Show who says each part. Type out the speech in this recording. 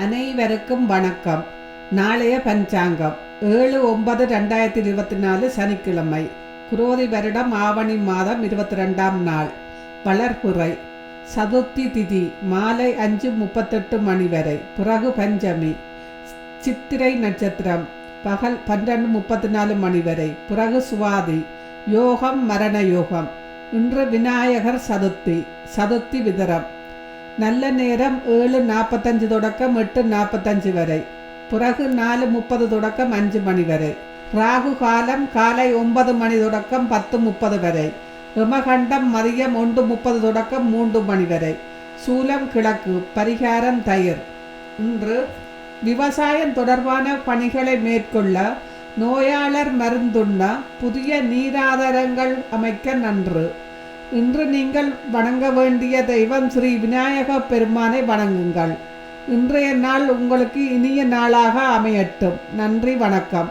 Speaker 1: அனைவருக்கும் வணக்கம். நாளைய பஞ்சாங்கம். ஏழு ஒன்பது ரெண்டாயிரத்தி இருபத்தி நாலு சனிக்கிழமை. குரோதி வருடம் ஆவணி மாதம் இருபத்தி ரெண்டாம் நாள். வளர்ப்புறை சதுர்த்தி திதி மாலை அஞ்சு முப்பத்தெட்டு மணி வரை. பிறகு பஞ்சமி. சித்திரை நட்சத்திரம் பகல் பன்னெண்டு முப்பத்தி நாலு மணி வரை. பிறகு சுவாதி. யோகம் மரண யோகம். இன்று விநாயகர் சதுர்த்தி. சதுர்த்தி விதரம். நல்ல நேரம் ஏழு நாற்பத்தஞ்சு தொடக்கம் எட்டு நாற்பத்தஞ்சு வரை. பிறகு நாலு முப்பது தொடக்கம் அஞ்சு மணி வரை. ராகு காலம் காலை ஒன்பது மணி தொடக்கம் பத்து முப்பது வரை. யமகண்டம் மதியம் ஒன்று முப்பது தொடக்கம் மூன்று மணி வரை. சூலம் கிழக்கு பரிகாரம் தயிர். இன்று விவசாயம் தொடர்பான பணிகளை மேற்கொள்ள நோயாளர் மருந்துண்ண புதிய நீராதாரங்கள் அமைக்க நன்று. இன்று நீங்கள் வணங்க வேண்டிய தெய்வம் ஸ்ரீ விநாயக பெருமானை வணங்குங்கள். இன்றைய நாள் உங்களுக்கு இனிய நாளாக அமையட்டும். நன்றி வணக்கம்.